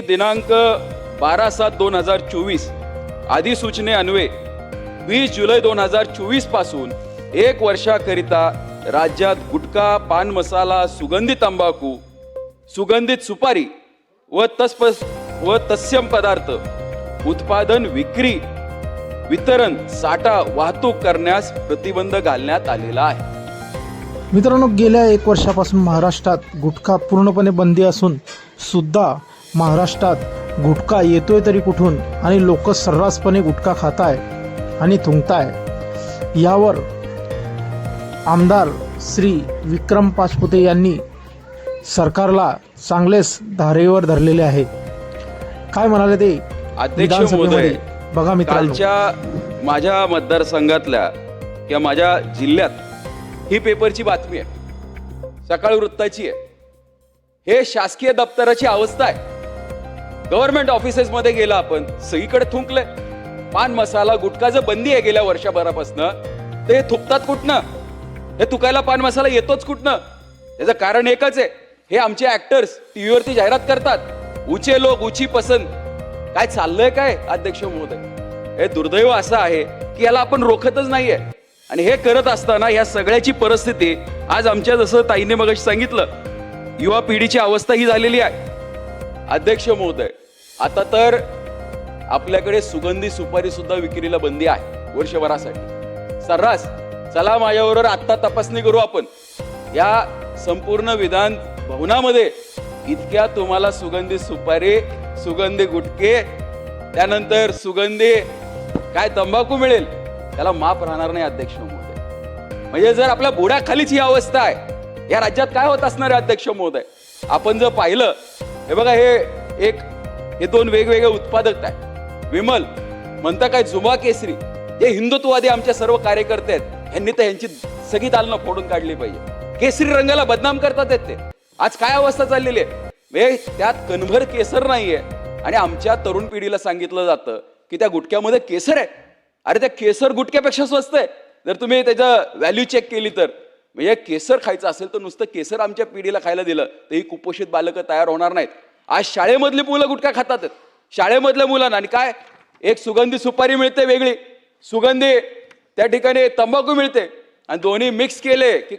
दिनांक बारा सात दोन हजार चोवीस. अधिसूचने अन्वे वीस जुलै दोन हजार चोवीसपासून एक वर्षाकरिता राज्यात गुटखा पान मसाला सुगंधी तंबाखू सुगंधित सुपारी व तस्प व तत्सम पदार्थ उत्पादन विक्री वितरण साठा वाहतूक करण्यास प्रतिबंध घालण्यात आलेला आहे. मित्रांनो गेल्या एक वर्षापासून महाराष्ट्रात गुटखा पूर्णपणे बंदी असून सुद्धा महाराष्ट्रात गुटखा येतोय तरी कुठून? आणि लोक सर्रासपणे गुटखा खाताय आणि थुंकताय. यावर आमदार श्री विक्रम पाचपुते यांनी सरकारला चांगलेच धारेवर धरलेले आहे. काय म्हणाले ते अध्यक्ष महोदय बघा कालच्या माझ्या मतदारसंघातल्या किंवा माझ्या जिल्ह्यात ही पेपरची बातमी आहे. सकाळ वृत्ताची आहे. हे शासकीय दप्तराची अवस्था आहे. गव्हर्नमेंट ऑफिसेसमध्ये गेला आपण सगळीकडे थुंकलंय. पान मसाला गुटखा जर बंदी आहे गेल्या वर्षभरापासून तर हे थुकतात कुठनं? हे तुकायला पान मसाला येतोच कुठनं? त्याचं कारण एकच आहे हे आमचे ऍक्टर्स टीव्हीवरती जाहिरात करतात. उचे लोक उची पसंत काय चाललंय काय अध्यक्ष महोदय? हे दुर्दैव असं आहे की याला आपण रोखतच नाहीये. आणि हे करत असताना या सगळ्याची परिस्थिती आज आमच्या जसं ताईने मगाशी सांगितलं युवा पिढीची अवस्था ही झालेली आहे. अध्यक्ष महोदय आता तर आपल्याकडे सुगंधी सुपारी सुद्धा विक्रीला बंदी आहे वर्षभरासाठी. सर्रास चला माझ्याबरोबर आत्ता तपासणी करू आपण. या संपूर्ण विधान भवनामध्ये इतक्या तुम्हाला सुगंधी सुपारी सुगंधी गुटके त्यानंतर सुगंधी काय तंबाखू मिळेल त्याला माफ राहणार नाही अध्यक्ष महोदय. म्हणजे जर आपल्या बुडाखालीच ही अवस्था आहे या राज्यात काय होत असणार आहे अध्यक्ष महोदय? आपण जर पाहिलं हे बघा हे एक हे दोन वेगवेगळे उत्पादक आहे विमल म्हणता काय जुमा केसरी हे हिंदुत्ववादी आमचे सर्व कार्यकर्ते आहेत. यांनी तर यांची सगळी दालनं फोडून काढली पाहिजे. केसरी रंगाला बदनाम करतात ते आज काय अवस्था चाललेली आहे? त्यात कणभर केसर नाहीये. आणि आमच्या तरुण पिढीला सांगितलं जातं की त्या गुटक्यामध्ये केसर आहे. अरे त्या केसर गुटक्यापेक्षा स्वस्त आहे. जर तुम्ही त्याचं व्हॅल्यू चेक केली तर. म्हणजे केसर खायचं असेल तर नुसतं केसर आमच्या पिढीला खायला दिलं. तर ही कुपोषित बालकं तयार होणार नाहीत. आज शाळेमधली मुलं गुटखा खातात. शाळेमधल्या मुलांना आणि काय? एक सुगंधी सुपारी मिळते वेगळी. सुगंधी त्या ठिकाणी तंबाखू मिळते. आणि दोन्ही मिक्स केले की